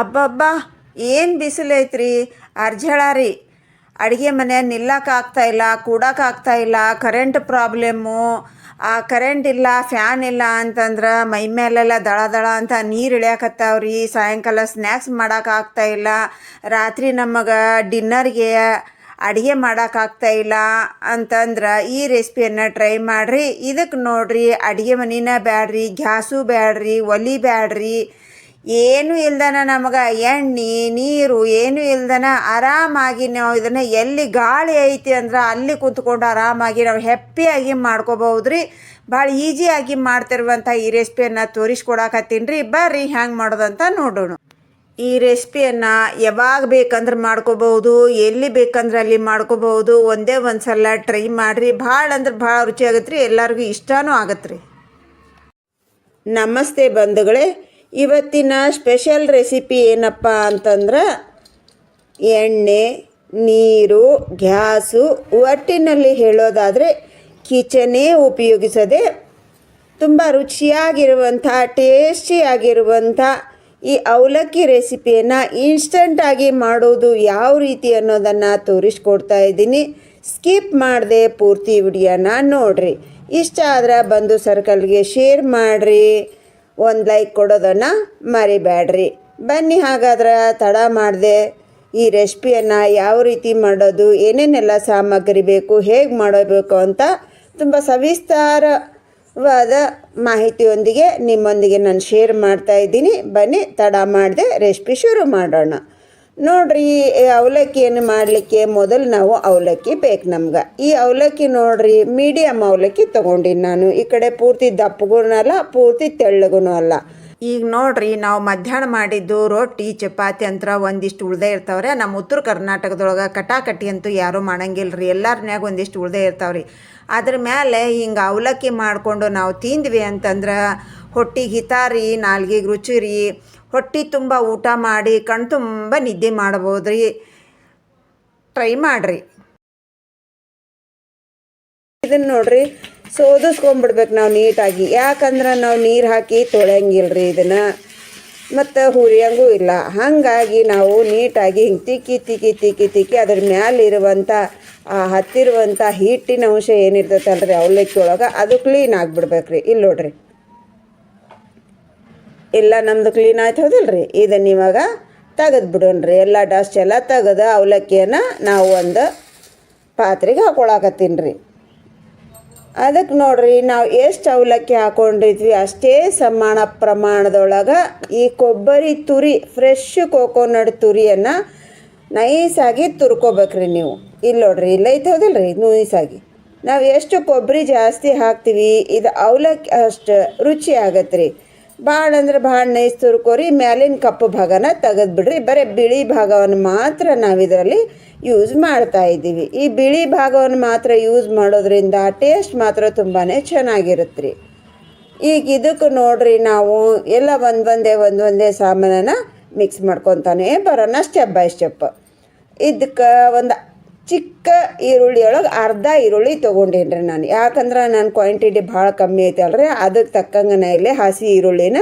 ಅಬ್ಬಬ್ಬ, ಏನು ಬಿಸಿಲೈತ್ರಿ ಅರ್ಜಳ ರೀ. ಅಡುಗೆ ಮನೆ ನಿಲ್ಲಕ್ಕಾಗ್ತಾಯಿಲ್ಲ ಕೂಡೋಕ್ಕಾಗ್ತಾಯಿಲ್ಲ ಕರೆಂಟ್ ಪ್ರಾಬ್ಲಮ್ಮು ಆ ಕರೆಂಟ್ ಇಲ್ಲ ಫ್ಯಾನ್ ಇಲ್ಲ ಅಂತಂದ್ರೆ ಮೈ ಮೇಲೆಲ್ಲ ದಳ ದಳ ಅಂತ ನೀರು ಇಳಿಯಕತ್ತಾವ್ರಿ. ಸಾಯಂಕಾಲ ಸ್ನ್ಯಾಕ್ಸ್ ಮಾಡೋಕ್ಕಾಗ್ತಾಯಿಲ್ಲ ರಾತ್ರಿ ನಮಗೆ ಡಿನ್ನರ್ಗೆ ಅಡುಗೆ ಮಾಡೋಕ್ಕಾಗ್ತಾಯಿಲ್ಲ ಅಂತಂದ್ರೆ ಈ ರೆಸಿಪಿಯನ್ನು ಟ್ರೈ ಮಾಡಿರಿ. ಇದಕ್ಕೆ ನೋಡಿರಿ, ಅಡುಗೆ ಮನಿನ ಬ್ಯಾಡ್ರಿ, ಗ್ಯಾಸು ಬ್ಯಾಡ್ರಿ, ಒಲಿ ಬ್ಯಾಡ್ರಿ. ಏನು ಇಲ್ದನ ನಮಗೆ ಎಣ್ಣೆ, ನೀರು, ಏನು ಇಲ್ದನ ಆರಾಮಾಗಿ ನಾವು ಇದನ್ನು ಎಲ್ಲಿ ಗಾಳಿ ಐತಿ ಅಂದ್ರೆ ಅಲ್ಲಿ ಕೂತ್ಕೊಂಡು ಆರಾಮಾಗಿ ನಾವು ಹೆಪ್ಪಿಯಾಗಿ ಮಾಡ್ಕೋಬಹುದು ರೀ ಭಾಳ ಈಜಿಯಾಗಿ ಮಾಡ್ತಿರುವಂಥ ಈ ರೆಸಿಪಿಯನ್ನು ತೋರಿಸ್ಕೊಡಕತ್ತೀನಿ. ರೀ ಬರ್ರಿ, ಹ್ಯಾಂಗೆ ಮಾಡೋದಂತ ನೋಡೋಣ. ಈ ರೆಸಿಪಿಯನ್ನು ಯಾವಾಗ ಬೇಕಂದ್ರೆ ಮಾಡ್ಕೋಬಹುದು, ಎಲ್ಲಿ ಬೇಕಂದ್ರೆ ಅಲ್ಲಿ ಮಾಡ್ಕೋಬಹುದು, ಒಂದೇ ಒಂದು ಸಲ ಟ್ರೈ ಮಾಡಿರಿ. ಭಾಳ ಅಂದ್ರೆ ಭಾಳ ರುಚಿ ಆಗತ್ತೆ ರೀ ಎಲ್ಲರಿಗೂ ಇಷ್ಟವೂ ಆಗತ್ತೆ ರೀ ನಮಸ್ತೆ ಬಂಧುಗಳೇ. ಇವತ್ತಿನ ಸ್ಪೆಷಲ್ ರೆಸಿಪಿ ಏನಪ್ಪ ಅಂತಂದ್ರೆ ಎಣ್ಣೆ, ನೀರು, ಗ್ಯಾಸು ಒಟ್ಟಿನಲ್ಲಿ ಹೇಳೋದಾದರೆ ಕಿಚನೇ ಉಪಯೋಗಿಸದೆ ತುಂಬ ರುಚಿಯಾಗಿರುವಂಥ ಟೇಸ್ಟಿಯಾಗಿರುವಂಥ ಈ ಅವಲಕ್ಕಿ ರೆಸಿಪಿಯನ್ನು ಇನ್ಸ್ಟಂಟಾಗಿ ಮಾಡೋದು ಯಾವ ರೀತಿ ಅನ್ನೋದನ್ನು ತೋರಿಸ್ಕೊಡ್ತಾ ಇದ್ದೀನಿ. ಸ್ಕಿಪ್ ಮಾಡದೆ ಪೂರ್ತಿ ವಿಡಿಯೋನ ನೋಡಿರಿ. ಇಷ್ಟ ಆದ್ರೆ ಬಂದು ಸರ್ಕಲ್ಗೆ ಶೇರ್ ಮಾಡಿರಿ. ಒಂದು ಲೈಕ್ ಕೊಡೋದನ್ನು ಮರಿಬೇಡ್ರಿ ಬನ್ನಿ ಹಾಗಾದ್ರೆ ತಡ ಮಾಡಿದೆ ಈ ರೆಸಿಪಿಯನ್ನು ಯಾವ ರೀತಿ ಮಾಡೋದು, ಏನೇನೆಲ್ಲ ಸಾಮಗ್ರಿ ಬೇಕು, ಹೇಗೆ ಮಾಡಬೇಕು ಅಂತ ತುಂಬ ಸವಿಸ್ತಾರವಾದ ಮಾಹಿತಿಯೊಂದಿಗೆ ನಿಮ್ಮೊಂದಿಗೆ ನಾನು ಶೇರ್ ಮಾಡ್ತಾ ಇದ್ದೀನಿ. ಬನ್ನಿ, ತಡ ಮಾಡಿದೆ ರೆಸಿಪಿ ಶುರು ಮಾಡೋಣ. ನೋಡ್ರಿ ಅವಲಕ್ಕಿಯನ್ನು ಮಾಡಲಿಕ್ಕೆ? ಮೊದಲು ನಾವು ಅವಲಕ್ಕಿ ಬೇಕು ನಮ್ಗೆ. ಈ ಅವಲಕ್ಕಿ ನೋಡ್ರಿ ಮೀಡಿಯಮ್ ಅವಲಕ್ಕಿ ತೊಗೊಂಡಿನಿ ನಾನು. ಈ ಕಡೆ ಪೂರ್ತಿ ದಪ್ಪಗೂ ಅಲ್ಲ, ಪೂರ್ತಿ ತೆಳ್ಳಗೂ ಅಲ್ಲ. ಈಗ ನೋಡ್ರಿ, ನಾವು ಮಧ್ಯಾಹ್ನ ಮಾಡಿದ್ದು ರೊಟ್ಟಿ, ಚಪಾತಿ ಅಂತ ಒಂದಿಷ್ಟು ಉಳ್ದೇ ಇರ್ತಾವ್ರೆ. ನಮ್ಮ ಉತ್ತರ ಕರ್ನಾಟಕದೊಳಗೆ ಕಟಾಕಟಿ ಅಂತೂ ಯಾರೂ ಮಾಡಂಗಿಲ್ಲ ರೀ ಒಂದಿಷ್ಟು ಉಳ್ದೇ ಇರ್ತಾವ್ರಿ. ಅದ್ರ ಮೇಲೆ ಹಿಂಗೆ ಅವಲಕ್ಕಿ ಮಾಡಿಕೊಂಡು ನಾವು ತಿಂದ್ವಿ ಅಂತಂದ್ರೆ, ಹೊಟ್ಟಿಗೆ ಹಿತಾರಿ, ನಾಲ್ಗಿಗೆ ರುಚಿ ರೀ. ಹೊಟ್ಟೆ ತುಂಬ ಊಟ ಮಾಡಿ, ಕಣ್ ತುಂಬ ನಿದ್ದೆ ಮಾಡ್ಬೋದು ರೀ ಟ್ರೈ ಮಾಡಿರಿ. ಇದನ್ನು ನೋಡ್ರಿ, ಸೋದಿಸ್ಕೊಂಬಿಡ್ಬೇಕು ನಾವು ನೀಟಾಗಿ. ಯಾಕಂದ್ರೆ ನಾವು ನೀರು ಹಾಕಿ ತೊಳೆಯಂಗಿಲ್ರಿ ಇದನ್ನು. ಮತ್ತು ಹುರಿಯಂಗೂ ಇಲ್ಲ. ಹಾಗಾಗಿ ನಾವು ನೀಟಾಗಿ ಹಿಂಗೆ ತಿಕ್ಕಿ ತಿಕ್ಕಿ ತಿಕ್ಕಿ ತಿಕ್ಕಿ ಅದ್ರ ಮ್ಯಾಲಿರುವಂಥ ಆ ಹತ್ತಿರುವಂಥ ಹಿಟ್ಟಿನ ಅಂಶ ಏನಿರ್ತೈತಲ್ರಿ ಅವಲಕ್ಕಿ ಒಳಗೆ ಅದು ಕ್ಲೀನ್ ಆಗಿಬಿಡ್ಬೇಕು ರೀ ಇಲ್ಲಿ ನೋಡ್ರಿ. ಎಲ್ಲ ನಮ್ಮದು ಕ್ಲೀನ್ ಆಯ್ತು ಹೌದಿಲ್ಲ ರೀ ಇದನ್ನು ಇವಾಗ ತೆಗೆದು ಬಿಡೋಣ್ರಿ. ಎಲ್ಲ ಡಸ್ಟ್ ಎಲ್ಲ ತೆಗೆದು ಅವಲಕ್ಕಿಯನ್ನು ನಾವು ಒಂದು ಪಾತ್ರೆಗೆ ಹಾಕೊಳಕತ್ತೀನಿ ರೀ ಅದಕ್ಕೆ ನೋಡ್ರಿ, ನಾವು ಎಷ್ಟು ಅವಲಕ್ಕಿ ಹಾಕೊಂಡಿದ್ವಿ, ಅಷ್ಟೇ ಸಮಾನ ಪ್ರಮಾಣದೊಳಗೆ ಈ ಕೊಬ್ಬರಿ ತುರಿ ಫ್ರೆಶ್ ಕೋಕೋನಟ್ ತುರಿಯನ್ನು ನೈಸಾಗಿ ತುರ್ಕೋಬೇಕ್ರಿ ನೀವು. ಇಲ್ಲಿ ನೋಡ್ರಿ ಇಲ್ಲ ಐತೆ ರೀ ನಾವು ಎಷ್ಟು ಕೊಬ್ಬರಿ ಜಾಸ್ತಿ ಹಾಕ್ತೀವಿ, ಇದು ಅವಲಕ್ಕಿ ಅಷ್ಟು ರುಚಿ ಆಗತ್ತೆ ರೀ ಭಾಳ ಅಂದ್ರೆ ಭಾಳ ನೈಸ್ ತುರ್ಕೋರಿ, ಮ್ಯಾಲಿನ ಕಪ್ಪು ಭಾಗನ ತೆಗೆದು ಬಿಡ್ರಿ ಬರೀ ಬಿಳಿ ಭಾಗವನ್ನು ಮಾತ್ರ ನಾವು ಇದರಲ್ಲಿ ಯೂಸ್ ಮಾಡ್ತಾ ಇದ್ದೀವಿ. ಈ ಬಿಳಿ ಭಾಗವನ್ನು ಮಾತ್ರ ಯೂಸ್ ಮಾಡೋದ್ರಿಂದ ಟೇಸ್ಟ್ ಮಾತ್ರ ತುಂಬಾ ಚೆನ್ನಾಗಿರುತ್ತೆ ಈಗ ಇದಕ್ಕೆ ನೋಡ್ರಿ ನಾವು ಎಲ್ಲ ಒಂದು ಒಂದೇ ಒಂದು ಒಂದೇ ಸಾಮಾನನ್ನು ಮಿಕ್ಸ್ ಮಾಡ್ಕೊತಾನೆ ಬರೋಣ, ಸ್ಟೆಪ್ ಬೈ ಸ್ಟೆಪ್. ಇದಕ್ಕೆ ಒಂದು ಚಿಕ್ಕ ಈರುಳ್ಳಿ ಒಳಗೆ ಅರ್ಧ ಈರುಳ್ಳಿ ತೊಗೊಂಡೇನಿ ರೀ ನಾನು. ಯಾಕಂದ್ರೆ ನನ್ನ ಕ್ವಾಂಟಿಟಿ ಭಾಳ ಕಮ್ಮಿ ಐತಲ್ರಿ ಅದಕ್ಕೆ ತಕ್ಕಂಗೆ ನಾ ಇಲ್ಲಿ ಹಸಿ ಈರುಳ್ಳಿನ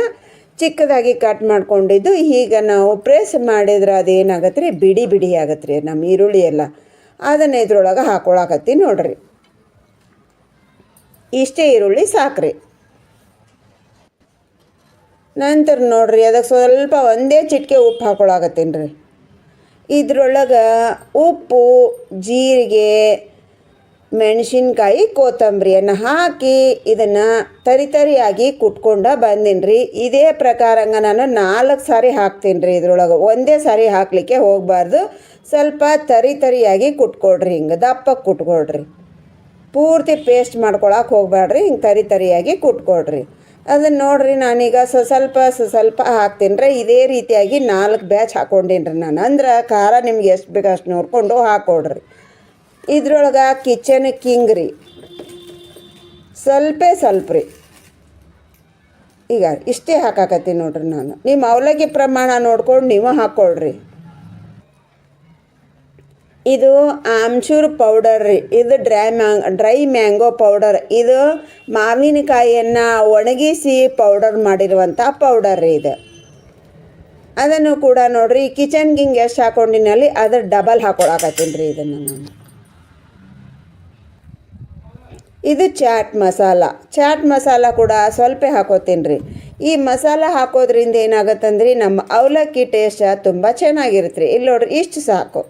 ಚಿಕ್ಕದಾಗಿ ಕಟ್ ಮಾಡ್ಕೊಂಡಿದ್ದು. ಈಗ ನಾವು ಪ್ರೆಸ್ ಮಾಡಿದ್ರೆ ಅದೇನಾಗತ್ತೆ ರೀ ಬಿಡಿ ಬಿಡಿ ಆಗತ್ತೆ ರೀ ನಮ್ಮ ಈರುಳ್ಳಿ ಎಲ್ಲ. ಅದನ್ನು ಇದ್ರೊಳಗೆ ಹಾಕೊಳಕತ್ತಿ ನೋಡ್ರಿ. ಇಷ್ಟೇ ಈರುಳ್ಳಿ ಸಾಕ್ರಿ. ನಂತರ ನೋಡ್ರಿ ಅದಕ್ಕೆ ಸ್ವಲ್ಪ ಒಂದೇ ಚಿಟಿಕೆ ಉಪ್ಪು ಹಾಕೊಳಕತ್ತೀನಿ ರೀ. ಇದ್ರೊಳಗೆ ಉಪ್ಪು, ಜೀರಿಗೆ, ಮೆಣಸಿನ್ಕಾಯಿ, ಕೊತ್ತಂಬರಿಯನ್ನು ಹಾಕಿ ಇದನ್ನು ತರಿ ತರಿಯಾಗಿ ಕುಟ್ಕೊಂಡು ಬಂದೀನಿ ರೀ ಇದೇ ಪ್ರಕಾರಂಗ ನಾನು ನಾಲ್ಕು ಸಾರಿ ಹಾಕ್ತೀನಿ ರೀ ಇದ್ರೊಳಗೆ. ಒಂದೇ ಸಾರಿ ಹಾಕಲಿಕ್ಕೆ ಹೋಗಬಾರ್ದು. ಸ್ವಲ್ಪ ತರಿ ತರಿಯಾಗಿ ಕುಟ್ಕೊಡ್ರಿ ಹಿಂಗೆ ದಪ್ಪಕ್ಕೆ ಕುಟ್ಕೊಡ್ರಿ ಪೂರ್ತಿ ಪೇಸ್ಟ್ ಮಾಡ್ಕೊಳಕ್ಕೆ ಹೋಗಬೇಡ್ರಿ ಹಿಂಗೆ ತರಿ ತರಿಯಾಗಿ ಕುಟ್ಕೊಡ್ರಿ ಅದನ್ನು ನೋಡ್ರಿ ನಾನೀಗ ಸ ಸ್ವಲ್ಪ ಸ್ವ ಸ್ವಲ್ಪ ಹಾಕ್ತೀನಿ ರೀ ಇದೇ ರೀತಿಯಾಗಿ ನಾಲ್ಕು ಬ್ಯಾಚ್ ಹಾಕ್ಕೊಂಡೀನಿ ರೀ ನಾನು. ಅಂದ್ರೆ ಖಾರ ನಿಮ್ಗೆ ಎಷ್ಟು ಬೇಕು ಅಷ್ಟು ನೋಡಿಕೊಂಡು ಹಾಕ್ಕೊಡ್ರಿ ಇದ್ರೊಳಗೆ ಕಿಚನ್ ಕಿಂಗ್ ರೀ. ಸ್ವಲ್ಪ ಸ್ವಲ್ಪ ರೀ. ಈಗ ಇಷ್ಟೇ ಹಾಕಾಕತ್ತೀನಿ ನೋಡ್ರಿ ನಾನು. ನಿಮ್ಮ ಅವಲಕ್ಕಿ ಪ್ರಮಾಣ ನೋಡ್ಕೊಂಡು ನೀವು ಹಾಕ್ಕೊಳ್ರಿ ಇದು ಆಮ್ಚೂರ್ ಪೌಡರ್ ರೀ. ಇದು dry mango dry mango powder. ಇದು ಮಾವಿನಕಾಯಿಯನ್ನು ಒಣಗಿಸಿ ಪೌಡರ್ ಮಾಡಿರುವಂಥ ಪೌಡರ್ ರೀ ಇದು. ಅದನ್ನು ಕೂಡ ನೋಡಿರಿ ಕಿಚನ್ ಗಿಂಗ್ ಎಷ್ಟು ಹಾಕೊಂಡಿನಲ್ಲಿ ಅದು ಡಬಲ್ ಹಾಕೊಳಕತ್ತೀನಿ ರೀ ಇದನ್ನು ನಾನು. ಇದು ಚಾಟ್ ಮಸಾಲ. ಚಾಟ್ ಮಸಾಲ ಕೂಡ ಸ್ವಲ್ಪ ಹಾಕೋತೀನಿ ರೀ. ಈ ಮಸಾಲ ಹಾಕೋದ್ರಿಂದ ಏನಾಗುತ್ತಂದ್ರಿ, ನಮ್ಮ ಅವಲಕ್ಕಿ ಟೇಸ್ಟ್ ತುಂಬ ಚೆನ್ನಾಗಿರುತ್ತೆ ರೀ. ಇಲ್ಲಿ ನೋಡ್ರಿ, ಇಷ್ಟು ಸಾಕು.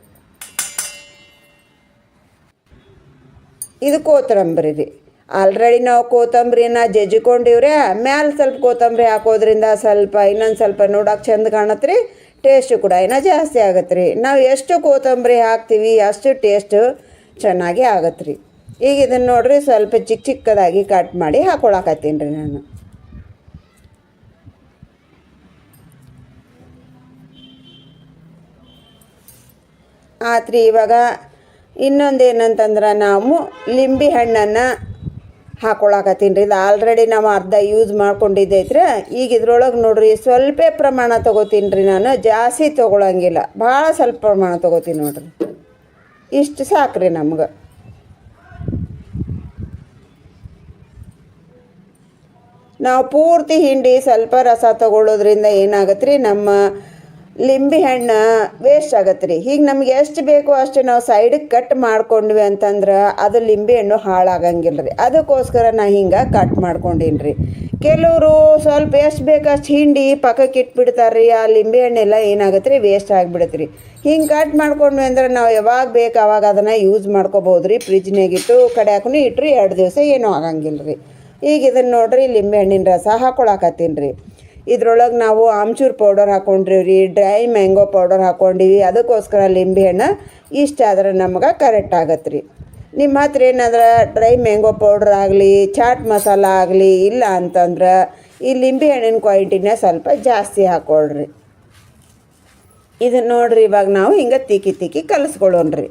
ಇದು ಕೋತಂಬರಿ ರೀ ಆಲ್ರೆಡಿ ನಾವು ಕೋತಂಬರಿನ ಜಜ್ಜಿಕೊಂಡಿವ್ರೆ, ಮ್ಯಾಲೆ ಸ್ವಲ್ಪ ಕೊತ್ತಂಬರಿ ಹಾಕೋದ್ರಿಂದ ಸ್ವಲ್ಪ ಇನ್ನೊಂದು ಸ್ವಲ್ಪ ನೋಡೋಕೆ ಚಂದ ಕಾಣತ್ತೆ ರೀ ಟೇಸ್ಟು ಕೂಡ ಇನ್ನು ಜಾಸ್ತಿ ಆಗತ್ತೆ ರೀ ನಾವು ಎಷ್ಟು ಕೊತ್ತಂಬರಿ ಹಾಕ್ತೀವಿ, ಅಷ್ಟು ಟೇಸ್ಟು ಚೆನ್ನಾಗಿ ಆಗತ್ತೆ ರೀ ಈಗ ಇದನ್ನು ನೋಡ್ರಿ, ಸ್ವಲ್ಪ ಚಿಕ್ಕ ಚಿಕ್ಕದಾಗಿ ಕಟ್ ಮಾಡಿ ಹಾಕೊಳಕತ್ತೀನಿ ರೀ ನಾನು. ಆತ್ರಿ ಇವಾಗ ಇನ್ನೊಂದು ಏನಂತಂದ್ರೆ ನಾವು ಲಿಂಬೆ ಹಣ್ಣನ್ನು ಹಾಕೊಳಕತ್ತೀನಿ ರೀ. ಇದು ಆಲ್ರೆಡಿ ನಾವು ಅರ್ಧ ಯೂಸ್ ಮಾಡ್ಕೊಂಡಿದ್ದೈತ್ರಿ. ಈಗ ಇದ್ರೊಳಗೆ ನೋಡ್ರಿ ಸ್ವಲ್ಪ ಪ್ರಮಾಣ ತೊಗೋತೀನಿ ರೀ ನಾನು. ಜಾಸ್ತಿ ತೊಗೊಳಂಗಿಲ್ಲ. ಭಾಳ ಸ್ವಲ್ಪ ಪ್ರಮಾಣ ತೊಗೋತೀನಿ ನೋಡ್ರಿ. ಇಷ್ಟು ಸಾಕ್ರಿ ನಮ್ಗೆ. ನಾವು ಪೂರ್ತಿ ಹಿಂಡಿ ಸ್ವಲ್ಪ ರಸ ತಗೊಳ್ಳೋದ್ರಿಂದ ಏನಾಗತ್ತೆ ರೀ ನಮ್ಮ ಲಿಂಬೆ ಹಣ್ಣು ವೇಸ್ಟ್ ಆಗತ್ತೆ ರೀ. ಹೀಗೆ ನಮ್ಗೆ ಎಷ್ಟು ಬೇಕೋ ಅಷ್ಟು ನಾವು ಸೈಡಿಗೆ ಕಟ್ ಮಾಡ್ಕೊಂಡ್ವಿ ಅಂತಂದ್ರೆ ಅದು ಲಿಂಬೆ ಹಣ್ಣು ಹಾಳಾಗಂಗಿಲ್ಲ ರೀ. ಅದಕ್ಕೋಸ್ಕರ ನಾ ಹಿಂಗೆ ಕಟ್ ಮಾಡ್ಕೊಂಡೀನಿ ರೀ. ಕೆಲವರು ಸ್ವಲ್ಪ ಎಷ್ಟು ಬೇಕು ಅಷ್ಟು ಹಿಂಡಿ ಪಕ್ಕಕ್ಕೆ ಇಟ್ಬಿಡ್ತಾರೆ ರೀ, ಆ ಲಿಂಬೆ ಹಣ್ಣೆಲ್ಲ ಏನಾಗತ್ತೆ ರೀ ವೇಸ್ಟ್ ಆಗಿಬಿಡತ್ತೆ ರೀ. ಹಿಂಗೆ ಕಟ್ ಮಾಡ್ಕೊಂಡ್ವಿ ಅಂದ್ರೆ ನಾವು ಯಾವಾಗ ಬೇಕು ಅವಾಗ ಅದನ್ನು ಯೂಸ್ ಮಾಡ್ಕೋಬೋದು ರೀ. ಫ್ರಿಜ್ನಾಗಿಟ್ಟು ಕಡೆ ಹಾಕೊಂಡು ಇಟ್ಟರು ಎರಡು ದಿವಸ ಏನೂ ಆಗಂಗಿಲ್ಲ ರೀ. ಈಗ ಇದನ್ನು ನೋಡ್ರಿ, ಲಿಂಬೆ ಹಣ್ಣಿನ ರಸ ಹಾಕೊಳಕತ್ತೀನಿ ರೀ. ಇದ್ರೊಳಗೆ ನಾವು ಆಮ್ಚೂರ್ ಪೌಡರ್ ಹಾಕೊಂಡ್ರೀವಿ ರೀ, ಡ್ರೈ ಮ್ಯಾಂಗೋ ಪೌಡರ್ ಹಾಕ್ಕೊಂಡಿವಿ ಅದಕ್ಕೋಸ್ಕರ ಲಿಂಬೆ ಹಣ್ಣು ಇಷ್ಟಾದ್ರೆ ನಮ್ಗೆ ಕರೆಕ್ಟ್ ಆಗತ್ತೆ ರೀ. ನಿಮ್ಮ ಹತ್ರ ಏನಾದ್ರೆ ಡ್ರೈ ಮ್ಯಾಂಗೋ ಪೌಡ್ರ್ ಆಗಲಿ, ಚಾಟ್ ಮಸಾಲ ಆಗಲಿ ಇಲ್ಲ ಅಂತಂದ್ರೆ ಈ ಲಿಂಬೆ ಹಣ್ಣಿನ ಕ್ವಾಂಟಿಟಿನ ಸ್ವಲ್ಪ ಜಾಸ್ತಿ ಹಾಕ್ಕೊಳ್ರಿ ಇದನ್ನು ನೋಡ್ರಿ ಇವಾಗ ನಾವು ಹಿಂಗೆ ತಿಕ್ಕಿ ತಿಕ್ಕಿ ಕಲಿಸ್ಕೊಳ್ಳೋಣ್ರಿ.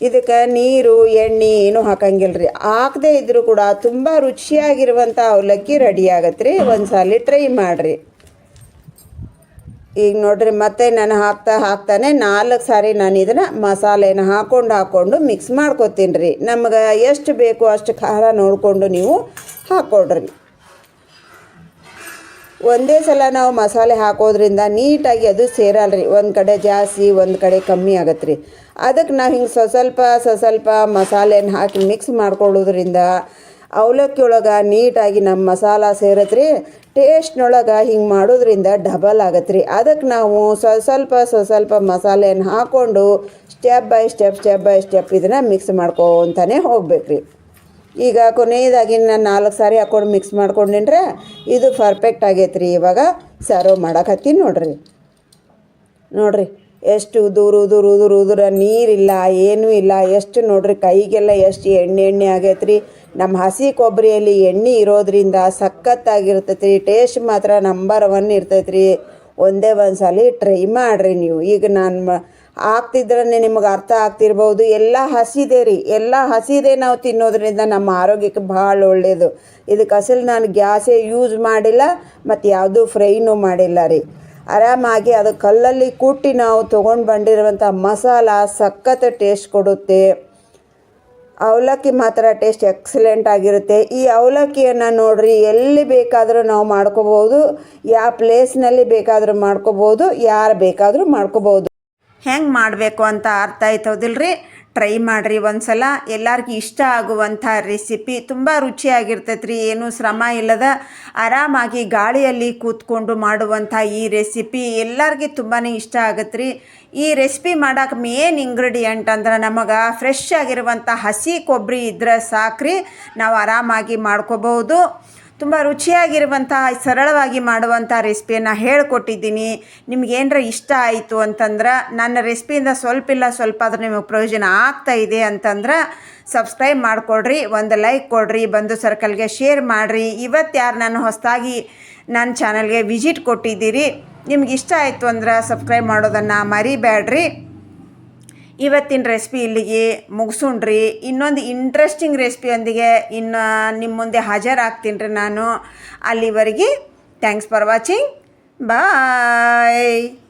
ಇದಕ್ಕೆ ನೀರು, ಎಣ್ಣೆ ಏನೂ ಹಾಕಂಗಿಲ್ಲ ರೀ ಹಾಕದೇ ಇದ್ದರೂ ಕೂಡ ತುಂಬ ರುಚಿಯಾಗಿರುವಂಥ ಅವಲಕ್ಕಿ ರೆಡಿ ಆಗತ್ತೆ ರೀ ಒಂದು ಸಲ ಟ್ರೈ ಮಾಡಿರಿ. ಈಗ ನೋಡ್ರಿ, ಮತ್ತೆ ನಾನು ಹಾಕ್ತಾ ಹಾಕ್ತಾನೆ ನಾಲ್ಕು ಸಾರಿ ನಾನು ಇದನ್ನು ಮಸಾಲೆನ ಹಾಕ್ಕೊಂಡು ಹಾಕ್ಕೊಂಡು ಮಿಕ್ಸ್ ಮಾಡ್ಕೊತೀನಿ ರೀ ನಮ್ಗೆ ಎಷ್ಟು ಬೇಕು ಅಷ್ಟು ಖಾರ ನೋಡಿಕೊಂಡು ನೀವು ಹಾಕ್ಕೊಡ್ರಿ ಒಂದೇ ಸಲ ನಾವು ಮಸಾಲೆ ಹಾಕೋದ್ರಿಂದ ನೀಟಾಗಿ ಅದು ಸೇರಲ್ರಿ. ಒಂದು ಕಡೆ ಜಾಸ್ತಿ, ಒಂದು ಕಡೆ ಕಮ್ಮಿ ಆಗತ್ತೆ ರೀ. ಅದಕ್ಕೆ ನಾವು ಹಿಂಗೆ ಸ್ವಸ್ವಲ್ಪ ಸ್ವಲ್ಪ ಸ್ವ ಸ್ವಲ್ಪ ಮಸಾಲೆನ ಹಾಕಿ ಮಿಕ್ಸ್ ಮಾಡ್ಕೊಳ್ಳೋದ್ರಿಂದ ಅವಲಕ್ಕಿ ಒಳಗೆ ನೀಟಾಗಿ ನಮ್ಮ ಮಸಾಲ ಸೇರತ್ತೆ ರೀ. ಟೇಸ್ಟ್ನೊಳಗೆ ಹಿಂಗೆ ಮಾಡೋದ್ರಿಂದ ಡಬಲ್ ಆಗತ್ತೆ ರೀ. ಅದಕ್ಕೆ ನಾವು ಸ್ವಸ್ವಲ್ಪ ಸ್ವಲ್ಪ ಸ್ವ ಸ್ವಲ್ಪ ಮಸಾಲೆನ ಹಾಕ್ಕೊಂಡು step by step step by step ಇದನ್ನು ಮಿಕ್ಸ್ ಮಾಡ್ಕೊತಾನೆ ಹೋಗ್ಬೇಕು ರೀ ಈಗ ಕೊನೆಯದಾಗಿ ನಾನು ನಾಲ್ಕು ಸಾರಿ ಹಾಕೊಂಡು ಮಿಕ್ಸ್ ಮಾಡ್ಕೊಂಡಿನ್ರೆ ಇದು ಪರ್ಫೆಕ್ಟ್ ಆಗೈತೆ ರೀ ಇವಾಗ ಸರ್ವ್ ಮಾಡಕತ್ತೀನಿ ನೋಡ್ರಿ. ನೋಡ್ರಿ, ಎಷ್ಟು ಉದುರು ಉದುರು ಉದುರು ಉದುರ ನೀರಿಲ್ಲ, ಏನೂ ಇಲ್ಲ, ಎಷ್ಟು ನೋಡ್ರಿ ಕೈಗೆಲ್ಲ ಎಷ್ಟು ಎಣ್ಣೆ ಎಣ್ಣೆ ಆಗೈತೆ ರೀ ನಮ್ಮ ಹಸಿ ಕೊಬ್ಬರಿಯಲ್ಲಿ ಎಣ್ಣೆ ಇರೋದ್ರಿಂದ ಸಖತ್ತಾಗಿರ್ತೈತೆ ರೀ ಟೇಸ್ಟ್ ಮಾತ್ರ ನಂಬರ್ ಒನ್ ಇರ್ತೈತೆ ರೀ ಒಂದೇ ಒಂದು ಸಲ ಟ್ರೈ ಮಾಡಿರಿ ನೀವು. ಈಗ ನಾನು ಆಗ್ತಿದ್ರೆ ನಿಮಗೆ ಅರ್ಥ ಆಗ್ತಿರ್ಬೋದು. ಎಲ್ಲ ಹಸಿದೆ ರೀ. ಎಲ್ಲ ಹಸಿದೆ ನಾವು ತಿನ್ನೋದ್ರಿಂದ ನಮ್ಮ ಆರೋಗ್ಯಕ್ಕೆ ಭಾಳ ಒಳ್ಳೆಯದು ಇದಕ್ಕೆ ಅಸಲು ನಾನು ಗ್ಯಾಸೇ ಯೂಸ್ ಮಾಡಿಲ್ಲ, ಮತ್ತು ಯಾವುದೂ ಫ್ರೈನೂ ಮಾಡಿಲ್ಲ ರೀ. ಆರಾಮಾಗಿ ಅದು ಕಲ್ಲಲ್ಲಿ ಕುಟ್ಟಿ ನಾವು ತೊಗೊಂಡು ಬಂದಿರುವಂಥ ಮಸಾಲ ಸಖತ್ ಟೇಸ್ಟ್ ಕೊಡುತ್ತೆ. ಅವಲಕ್ಕಿ ಮಾತ್ರ ಟೇಸ್ಟ್ ಎಕ್ಸಲೆಂಟ್ ಆಗಿರುತ್ತೆ. ಈ ಅವಲಕ್ಕಿಯನ್ನು ನೋಡ್ರಿ, ಎಲ್ಲಿ ಬೇಕಾದರೂ ನಾವು ಮಾಡ್ಕೋಬೋದು. ಯಾವ ಪ್ಲೇಸ್ನಲ್ಲಿ ಬೇಕಾದರೂ ಮಾಡ್ಕೋಬೋದು, ಯಾರು ಬೇಕಾದರೂ ಮಾಡ್ಕೋಬೋದು. ಹೆಂಗೆ ಮಾಡಬೇಕು ಅಂತ ಅರ್ಥ ಆಯ್ತೋದಿಲ್ರಿ ಟ್ರೈ ಮಾಡಿರಿ ಒಂದು ಸಲ ಎಲ್ಲರಿಗೂ ಇಷ್ಟ ಆಗುವಂಥ ರೆಸಿಪಿ ತುಂಬ ರುಚಿಯಾಗಿರ್ತೈತೆ ರೀ ಏನೂ ಶ್ರಮ ಇಲ್ಲದ ಆರಾಮಾಗಿ ಗಾಳಿಯಲ್ಲಿ ಕೂತ್ಕೊಂಡು ಮಾಡುವಂಥ ಈ ರೆಸಿಪಿ ಎಲ್ಲರಿಗೂ ತುಂಬಾ ಇಷ್ಟ ಆಗತ್ತೆ ರೀ ಈ ರೆಸಿಪಿ ಮಾಡೋಕೆ ಮೇನ್ ಇಂಗ್ರೀಡಿಯೆಂಟ್ ಅಂದ್ರೆ ನಮಗೆ ಫ್ರೆಶ್ ಆಗಿರುವಂಥ ಹಸಿ ಕೊಬ್ಬರಿ ಇದ್ರೆ ಸಾಕ್ರಿ. ನಾವು ಆರಾಮಾಗಿ ಮಾಡ್ಕೋಬೋದು. ತುಂಬ ರುಚಿಯಾಗಿರುವಂತಹ, ಸರಳವಾಗಿ ಮಾಡುವಂಥ ರೆಸಿಪಿಯನ್ನು ಹೇಳ್ಕೊಟ್ಟಿದ್ದೀನಿ. ನಿಮ್ಗೆ ಏನರ ಇಷ್ಟ ಆಯಿತು ಅಂತಂದ್ರೆ, ನನ್ನ ರೆಸಿಪಿಯಿಂದ ಸ್ವಲ್ಪ ಇಲ್ಲ, ಸ್ವಲ್ಪ ಆದರೂ ನಿಮಗೆ ಪ್ರಯೋಜನ ಆಗ್ತಾ ಇದೆ ಅಂತಂದ್ರೆ, ಸಬ್ಸ್ಕ್ರೈಬ್ ಮಾಡಿಕೊಡ್ರಿ, ಒಂದು ಲೈಕ್ ಕೊಡ್ರಿ, ಬಂಧು ಸರ್ಕಲ್ಗೆ ಶೇರ್ ಮಾಡಿರಿ. ಇವತ್ತು ಯಾರು ನಾನು ಹೊಸದಾಗಿ ನನ್ನ ಚಾನಲ್ಗೆ ವಿಸಿಟ್ ಕೊಟ್ಟಿದ್ದೀರಿ, ನಿಮ್ಗೆ ಇಷ್ಟ ಆಯಿತು ಅಂದ್ರೆ ಸಬ್ಸ್ಕ್ರೈಬ್ ಮಾಡೋದನ್ನು ಮರಿಬೇಡ್ರಿ ಇವತ್ತಿನ ರೆಸಿಪಿ ಇಲ್ಲಿಗೆ ಮುಗಿಸೋಣ್ರಿ ಇನ್ನೊಂದು ಇಂಟ್ರೆಸ್ಟಿಂಗ್ ರೆಸಿಪಿಯೊಂದಿಗೆ ಇನ್ನು ನಿಮ್ಮ ಮುಂದೆ ಹಾಜರಾಗ್ತೀನಿ ರೀ ನಾನು. ಅಲ್ಲಿವರೆಗೆ ಥ್ಯಾಂಕ್ಸ್ ಫಾರ್ ವಾಚಿಂಗ್ ಬಾಯ್